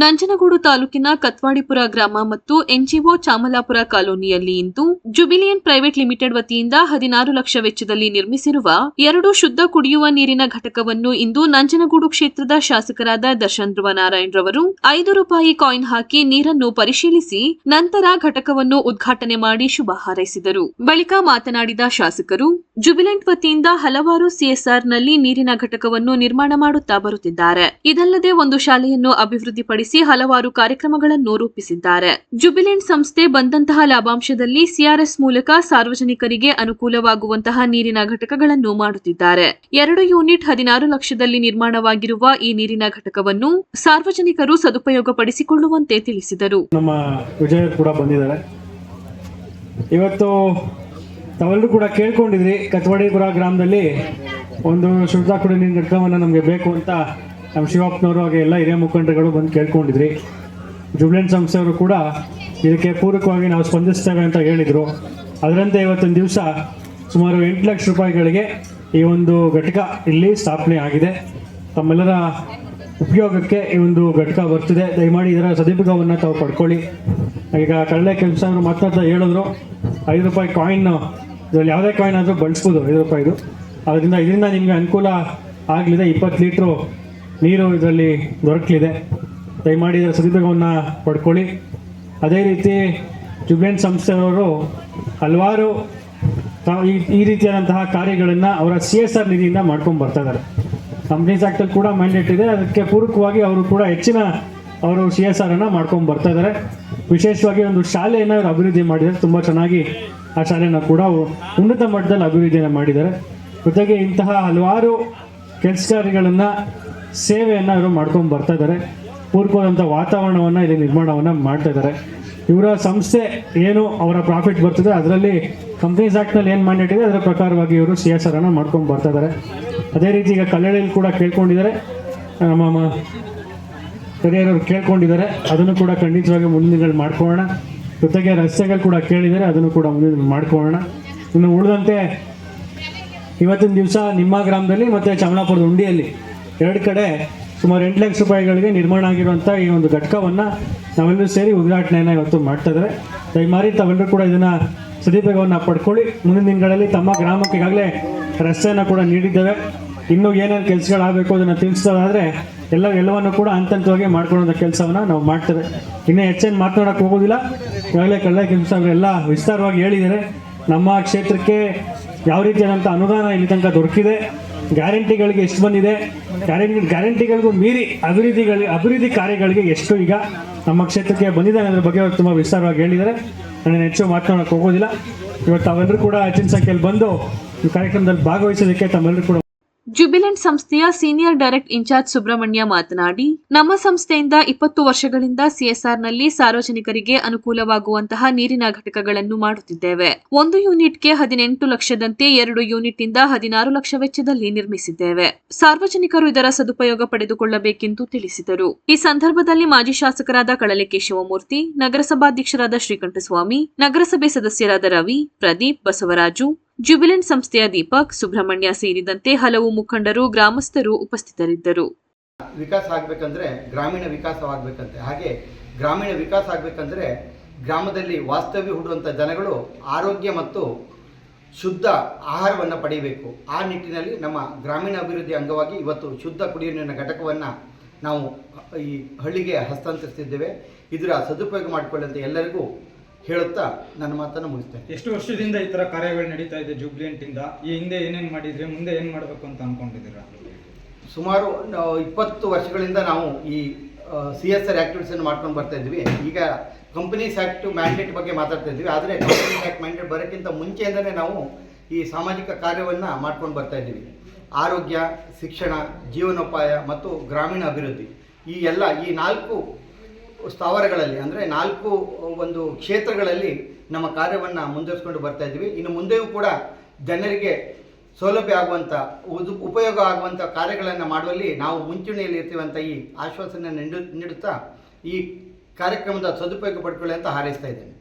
ನಂಜನಗೂಡು ತಾಲೂಕಿನ ಕತ್ವಾಡಿಪುರ ಗ್ರಾಮ ಮತ್ತು ಎನ್ಜಿಒ ಚಾಮಲಾಪುರ ಕಾಲೋನಿಯಲ್ಲಿ ಇಂದು ಜುಬಿಲಿಯನ್ ಪ್ರೈವೇಟ್ ಲಿಮಿಟೆಡ್ ವತಿಯಿಂದ ಹದಿನಾರು ಲಕ್ಷ ವೆಚ್ಚದಲ್ಲಿ ನಿರ್ಮಿಸಿರುವ ಎರಡು ಶುದ್ಧ ಕುಡಿಯುವ ನೀರಿನ ಘಟಕವನ್ನು ಇಂದು ನಂಜನಗೂಡು ಕ್ಷೇತ್ರದ ಶಾಸಕರಾದ ದರ್ಶನ್ ಧ್ರುವ ನಾರಾಯಣ್ ರವರು ಐದು ರೂಪಾಯಿ ಕಾಯಿನ್ ಹಾಕಿ ನೀರನ್ನು ಪರಿಶೀಲಿಸಿ ನಂತರ ಘಟಕವನ್ನು ಉದ್ಘಾಟನೆ ಮಾಡಿ ಶುಭ ಹಾರೈಸಿದರು. ಬಳಿಕ ಮಾತನಾಡಿದ ಶಾಸಕರು, ಜುಬಿಲೆಂಟ್ ವತಿಯಿಂದ ಹಲವಾರು ಸಿಎಸ್ಆರ್ನಲ್ಲಿ ನೀರಿನ ಘಟಕವನ್ನು ನಿರ್ಮಾಣ ಮಾಡುತ್ತಾ ಬರುತ್ತಿದ್ದಾರೆ. ಇದಲ್ಲದೆ ಒಂದು ಶಾಲೆಯನ್ನು ಅಭಿವೃದ್ಧಿಪಡಿಸಿ ಹಲವಾರು ಕಾರ್ಯಕ್ರಮಗಳನ್ನು ರೂಪಿಸಿದ್ದಾರೆ. ಜುಬಿಲೆಂಟ್ ಸಂಸ್ಥೆ ಬಂದಂತಹ ಲಾಭಾಂಶದಲ್ಲಿ ಸಿಆರ್ಎಸ್ ಮೂಲಕ ಸಾರ್ವಜನಿಕರಿಗೆ ಅನುಕೂಲವಾಗುವಂತಹ ನೀರಿನ ಘಟಕಗಳನ್ನು ಮಾಡುತ್ತಿದ್ದಾರೆ. ಎರಡು ಯೂನಿಟ್ ಹದಿನಾರು ಲಕ್ಷದಲ್ಲಿ ನಿರ್ಮಾಣವಾಗಿರುವ ಈ ನೀರಿನ ಘಟಕವನ್ನು ಸಾರ್ವಜನಿಕರು ಸದುಪಯೋಗಪಡಿಸಿಕೊಳ್ಳುವಂತೆ ತಿಳಿಸಿದರು. ನಮ್ಮ ವಿಜಯ ಕೂಡ ಬಂದಿದ್ದಾರೆ. ಇವತ್ತು ತಾವೆಲ್ಲರೂ ಕೂಡ ಕೇಳ್ಕೊಂಡಿದ್ರಿ ಕತ್ವಾಡಿಪುರ ಗ್ರಾಮದಲ್ಲಿ ಒಂದು ಶುದ್ಧ ಕುಡಿಯ ನೀರಿನ ಘಟಕವನ್ನು ನಮಗೆ ಬೇಕು ಅಂತ ನಮ್ಮ ಶಿವಪ್ಪನವರು ಹಾಗೆ ಎಲ್ಲ ಹಿರಿಯ ಮುಖಂಡರುಗಳು ಬಂದು ಕೇಳ್ಕೊಂಡಿದ್ರಿ. ಜುಬ್ಲೆಂಟ್ ಸಂಸ್ಥೆಯವರು ಕೂಡ ಇದಕ್ಕೆ ಪೂರಕವಾಗಿ ನಾವು ಸ್ಪಂದಿಸ್ತೇವೆ ಅಂತ ಹೇಳಿದರು. ಅದರಂತೆ ಇವತ್ತಿನ ದಿವಸ ಸುಮಾರು ಎಂಟು ಲಕ್ಷ ರೂಪಾಯಿಗಳಿಗೆ ಈ ಒಂದು ಘಟಕ ಇಲ್ಲಿ ಸ್ಥಾಪನೆ ಆಗಿದೆ. ತಮ್ಮೆಲ್ಲರ ಉಪಯೋಗಕ್ಕೆ ಈ ಒಂದು ಘಟಕ ಬರ್ತಿದೆ. ದಯಮಾಡಿ ಇದರ ಸದುಪಯೋಗವನ್ನು ತಾವು ಪಡ್ಕೊಳ್ಳಿ. ಈಗ ಕಡಲೆ ಕೆಲಸ ಅವರು ಮಾತಾಡ್ತಾ ಹೇಳಿದ್ರು, ಐದು ರೂಪಾಯಿ ಕಾಯಿನ್ ಇದರಲ್ಲಿ ಯಾವುದೇ ಕಾಯಿನ್ ಆದರೂ ಬಳಸ್ಬೋದು ಐದು ರೂಪಾಯಿದು. ಅದರಿಂದ ಇದರಿಂದ ನಿಮಗೆ ಅನುಕೂಲ ಆಗಲಿದೆ. ಇಪ್ಪತ್ತು ಲೀಟ್ರು ನೀರು ಇದರಲ್ಲಿ ದೊರಕಲಿದೆ. ದಯಮಾಡಿ ಇದರ ಸದುಪಯೋಗವನ್ನು ಪಡ್ಕೊಳ್ಳಿ. ಅದೇ ರೀತಿ ಜುಬ್ಲೆಂಟ್ ಸಂಸ್ಥೆಯವರು ಹಲವಾರು ಈ ಈ ರೀತಿಯಾದಂತಹ ಕಾರ್ಯಗಳನ್ನು ಅವರ ಸಿ ಎಸ್ ಆರ್ ನಿಧಿಯಿಂದ ಮಾಡ್ಕೊಂಡು ಬರ್ತಾ ಇದ್ದಾರೆ. ಕಂಪ್ನೀಸ್ ಆ್ಯಕ್ಟಲ್ಲಿ ಕೂಡ ಮ್ಯಾಂಡೇಟ್ ಇದೆ. ಅದಕ್ಕೆ ಪೂರಕವಾಗಿ ಅವರು ಕೂಡ ಹೆಚ್ಚಿನ ಅವರು ಸಿ ಎಸ್ ಆರನ್ನು ಮಾಡ್ಕೊಂಡು ಬರ್ತಾ ಇದ್ದಾರೆ. ವಿಶೇಷವಾಗಿ ಒಂದು ಶಾಲೆಯನ್ನು ಅವರು ಅಭಿವೃದ್ಧಿ ಮಾಡಿದ್ದಾರೆ. ತುಂಬ ಚೆನ್ನಾಗಿ ಆ ಶಾಲೆಯನ್ನು ಕೂಡ ಅವರು ಉನ್ನತ ಮಟ್ಟದಲ್ಲಿ ಅಭಿವೃದ್ಧಿಯನ್ನು ಮಾಡಿದ್ದಾರೆ. ಜೊತೆಗೆ ಇಂತಹ ಹಲವಾರು ಕೆಲಸ ಕಾರ್ಯಗಳನ್ನು ಸೇವೆಯನ್ನು ಇವರು ಮಾಡ್ಕೊಂಡು ಬರ್ತಾ ಇದ್ದಾರೆ ಪೂರ್ವವಾದಂಥ ವಾತಾವರಣವನ್ನು ಇಲ್ಲಿ ನಿರ್ಮಾಣವನ್ನು ಮಾಡ್ತಾ ಇದ್ದಾರೆ ಇವರ ಸಂಸ್ಥೆ ಏನು ಅವರ ಪ್ರಾಫಿಟ್ ಬರ್ತದೆ, ಅದರಲ್ಲಿ ಕಂಪ್ನೀಸ್ ಆ್ಯಕ್ಟ್ನಲ್ಲಿ ಏನು ಮ್ಯಾಂಡೇಟ್ ಅದರ ಪ್ರಕಾರವಾಗಿ ಇವರು ಸಿ ಎಸ್ ಆರ್ ಅನ್ನು ಮಾಡ್ಕೊಂಡು ಬರ್ತಾ ಇದ್ದಾರೆ ಅದೇ ರೀತಿ ಈಗ ಕಲ್ಲಳ್ಳಿಯಲ್ಲಿ ಕೂಡ ಕೇಳ್ಕೊಂಡಿದ್ದಾರೆ. ನಮ್ಮ ಕರಿಯರವರು ಕೇಳ್ಕೊಂಡಿದ್ದಾರೆ. ಅದನ್ನು ಕೂಡ ಖಂಡಿತವಾಗಿ ಮುಂದಿನ ದಿನಗಳಲ್ಲಿ ಮಾಡ್ಕೊಳ್ಳೋಣ. ಜೊತೆಗೆ ರಸ್ತೆಗಳು ಕೂಡ ಕೇಳಿದ್ದಾರೆ, ಅದನ್ನು ಕೂಡ ಮುಂದಿನ ಮಾಡ್ಕೊಳ್ಳೋಣ. ಇನ್ನು ಉಳಿದಂತೆ, ಇವತ್ತಿನ ದಿವಸ ನಿಮ್ಮ ಗ್ರಾಮದಲ್ಲಿ ಮತ್ತು ಚಾಮಲಾಪುರದ ಉಂಡಿಯಲ್ಲಿ ಎರಡು ಕಡೆ ಸುಮಾರು ಎಂಟು ಲಕ್ಷ ರೂಪಾಯಿಗಳಿಗೆ ನಿರ್ಮಾಣ ಆಗಿರುವಂಥ ಈ ಒಂದು ಘಟಕವನ್ನು ನಾವೆಲ್ಲರೂ ಸೇರಿ ಉದ್ಘಾಟನೆಯನ್ನು ಇವತ್ತು ಮಾಡ್ತಾ ಇದ್ದಾರೆ ದಯಮಾಡಿ ತಾವೆಲ್ಲರೂ ಕೂಡ ಇದನ್ನು ಸದುಪಯೋಗವನ್ನು ಪಡ್ಕೊಳ್ಳಿ. ಮುಂದಿನ ದಿನಗಳಲ್ಲಿ ತಮ್ಮ ಗ್ರಾಮಕ್ಕೆ ಈಗಾಗಲೇ ರಸ್ತೆಯನ್ನು ಕೂಡ ನೀಡಿದ್ದೇವೆ. ಇನ್ನೂ ಏನೇನು ಕೆಲಸಗಳಾಗಬೇಕು ಅದನ್ನು ತಿಳಿಸೋದಾದರೆ ಎಲ್ಲ ಎಲ್ಲವನ್ನು ಕೂಡ ಹಂತ ಹಂತವಾಗಿ ಮಾಡ್ಕೊಳ್ಳೋ ಕೆಲಸವನ್ನು ನಾವು ಮಾಡ್ತೇವೆ. ಇನ್ನೂ ಹೆಚ್ಚೇನು ಮಾತನಾಡೋಕ್ಕೆ ಹೋಗೋದಿಲ್ಲ. ಈಗಾಗಲೇ ಕಳ್ಳ ಕೆಲಸ ಅವರೆಲ್ಲ ವಿಸ್ತಾರವಾಗಿ ಹೇಳಿದ್ದಾರೆ. ನಮ್ಮ ಕ್ಷೇತ್ರಕ್ಕೆ ಯಾವ ರೀತಿಯಾದಂಥ ಅನುದಾನ ಇಲ್ಲಿ ತನಕ ದೊರಕಿದೆ. ಗ್ಯಾರಂಟಿಗಳಿಗೆ ಎಷ್ಟು ಬಂದಿದೆ? ಗ್ಯಾರಂಟಿ ಗ್ಯಾರಂಟಿಗಳಿಗೂ ಮೀರಿ ಅಭಿವೃದ್ಧಿಗಳ ಅಭಿವೃದ್ಧಿ ಕಾರ್ಯಗಳಿಗೆ ಎಷ್ಟು ಈಗ ನಮ್ಮ ಕ್ಷೇತ್ರಕ್ಕೆ ಬಂದಿದೆ ಅನ್ನೋದ್ರ ಬಗ್ಗೆ ಅವರು ತುಂಬಾ ವಿಸ್ತಾರವಾಗಿ ಹೇಳಿದ್ದಾರೆ. ನಾನು ಹೆಚ್ಚು ಮಾತನಾಡೋಕೆ ಹೋಗೋದಿಲ್ಲ. ಇವತ್ತು ಅವೆಲ್ಲರೂ ಕೂಡ ಹೆಚ್ಚಿನ ಸಂಖ್ಯೆಯಲ್ಲಿ ಬಂದು ಈ ಕಾರ್ಯಕ್ರಮದಲ್ಲಿ ಭಾಗವಹಿಸೋದಕ್ಕೆ ತಮ್ಮೆಲ್ಲರೂ ಕೂಡ ಜುಬಿಲೆಂಟ್ ಸಂಸ್ಥೆಯ ಸೀನಿಯರ್ ಡೈರೆಕ್ಟ್ ಇನ್ಚಾರ್ಜ್ ಸುಬ್ರಹ್ಮಣ್ಯ ಮಾತನಾಡಿ, ನಮ್ಮ ಸಂಸ್ಥೆಯಿಂದ ಇಪ್ಪತ್ತು ವರ್ಷಗಳಿಂದ ಸಿಎಸ್ಆರ್ನಲ್ಲಿ ಸಾರ್ವಜನಿಕರಿಗೆ ಅನುಕೂಲವಾಗುವಂತಹ ನೀರಿನ ಘಟಕಗಳನ್ನು ಮಾಡುತ್ತಿದ್ದೇವೆ. ಒಂದು ಯೂನಿಟ್ಗೆ ಹದಿನೆಂಟು ಲಕ್ಷದಂತೆ ಎರಡು ಯೂನಿಟ್ ಇಂದ ಹದಿನಾರು ಲಕ್ಷ ವೆಚ್ಚದಲ್ಲಿ ನಿರ್ಮಿಸಿದ್ದೇವೆ. ಸಾರ್ವಜನಿಕರು ಇದರ ಸದುಪಯೋಗ ಪಡೆದುಕೊಳ್ಳಬೇಕೆಂದು ತಿಳಿಸಿದರು. ಈ ಸಂದರ್ಭದಲ್ಲಿ ಮಾಜಿ ಶಾಸಕರಾದ ಕಳಲೆ ಶಿವಮೂರ್ತಿ ನಗರಸಭಾಧ್ಯಕ್ಷರಾದ ಶ್ರೀಕಂಠಸ್ವಾಮಿ, ನಗರಸಭೆ ಸದಸ್ಯರಾದ ರವಿ, ಪ್ರದೀಪ್ ಬಸವರಾಜು ಜುಬಿಲೆಂಟ್ ಸಂಸ್ಥೆಯ ದೀಪಕ್ ಸುಬ್ರಹ್ಮಣ್ಯ ಸೇರಿದಂತೆ ಹಲವು ಮುಖಂಡರು, ಗ್ರಾಮಸ್ಥರು ಉಪಸ್ಥಿತರಿದ್ದರು. ವಿಕಾಸ ಆಗಬೇಕಂದ್ರೆ ಗ್ರಾಮೀಣ ವಿಕಾಸವಾಗಬೇಕಂತೆ ಹಾಗೆ ಗ್ರಾಮೀಣ ವಿಕಾಸ ಆಗಬೇಕಂದ್ರೆ ಗ್ರಾಮದಲ್ಲಿ ವಾಸ್ತವ್ಯ ಹೂಡುವಂಥ ಜನಗಳು ಆರೋಗ್ಯ ಮತ್ತು ಶುದ್ಧ ಆಹಾರವನ್ನು ಪಡೆಯಬೇಕು ಆ ನಿಟ್ಟಿನಲ್ಲಿ ನಮ್ಮ ಗ್ರಾಮೀಣ ಅಭಿವೃದ್ಧಿ ಅಂಗವಾಗಿ ಇವತ್ತು ಶುದ್ಧ ಕುಡಿಯುವ ನೀರಿನ ಘಟಕವನ್ನು ನಾವು ಈ ಹಳ್ಳಿಗೆ ಹಸ್ತಾಂತರಿಸಿದ್ದೇವೆ ಇದರ ಸದುಪಯೋಗ ಮಾಡಿಕೊಳ್ಳುವಂಥ ಎಲ್ಲರಿಗೂ ಹೇಳುತ್ತಾ ನನ್ನ ಮಾತನ್ನು ಮುಗಿಸ್ತೇನೆ. ಎಷ್ಟು ವರ್ಷದಿಂದ ಈ ತರ ಕಾರ್ಯಗಳು ನಡೀತಾ ಇದೆ ಜೂಬ್ಲಿಯಂಟಿಂದ? ಈ ಹಿಂದೆ ಏನೇನ್ ಮಾಡಿದ್ರೆ ಮುಂದೆ ಏನು ಮಾಡಬೇಕು ಅಂತ ಅಂದ್ಕೊಂಡಿದ್ದೀರಾ ಸುಮಾರು ಇಪ್ಪತ್ತು ವರ್ಷಗಳಿಂದ ನಾವು ಈ ಸಿ ಎಸ್ ಆರ್ ಆ್ಯಕ್ಟಿವಿಟೀಸನ್ನು ಮಾಡ್ಕೊಂಡು ಬರ್ತಾ ಇದ್ವಿ. ಈಗ ಕಂಪನೀಸ್ ಆ್ಯಕ್ಟ್ ಮ್ಯಾಂಡೇಟ್ ಬಗ್ಗೆ ಮಾತಾಡ್ತಾ ಇದ್ವಿ. ಆದರೆ ಕಂಪನೀಸ್ ಆ್ಯಕ್ಟ್ ಮ್ಯಾಂಡೇಟ್ ಬರೋಕ್ಕಿಂತ ಮುಂಚೆಯಿಂದಲೇ ನಾವು ಈ ಸಾಮಾಜಿಕ ಕಾರ್ಯವನ್ನು ಮಾಡ್ಕೊಂಡು ಬರ್ತಾ ಇದ್ದೀವಿ. ಆರೋಗ್ಯ ಶಿಕ್ಷಣ ಜೀವನೋಪಾಯ ಮತ್ತು ಗ್ರಾಮೀಣ ಅಭಿವೃದ್ಧಿ ಈ ಎಲ್ಲ ಈ ನಾಲ್ಕು ಸ್ಥಾವರಗಳಲ್ಲಿ, ಅಂದರೆ ನಾಲ್ಕು, ಒಂದು ಕ್ಷೇತ್ರಗಳಲ್ಲಿ ನಮ್ಮ ಕಾರ್ಯವನ್ನು ಮುಂದುವರಿಸ್ಕೊಂಡು ಬರ್ತಾ ಇದ್ದೀವಿ. ಇನ್ನು ಮುಂದೆಯೂ ಕೂಡ ಜನರಿಗೆ ಸೌಲಭ್ಯ ಆಗುವಂಥ ಉದು, ಉಪಯೋಗ ಆಗುವಂಥ ಕಾರ್ಯಗಳನ್ನು ಮಾಡುವಲ್ಲಿ ನಾವು ಮುಂಚೂಣಿಯಲ್ಲಿ ಇರ್ತೀವಿ ಅಂತ ಈ ಆಶ್ವಾಸನೆ ನೀಡು, ನೀಡುತ್ತಾ ಈ ಕಾರ್ಯಕ್ರಮದ ಸದುಪಯೋಗ ಪಡ್ಕೊಳ್ಳಿ ಅಂತ ಹಾರೈಸ್ತಾ ಇದ್ದೇನೆ.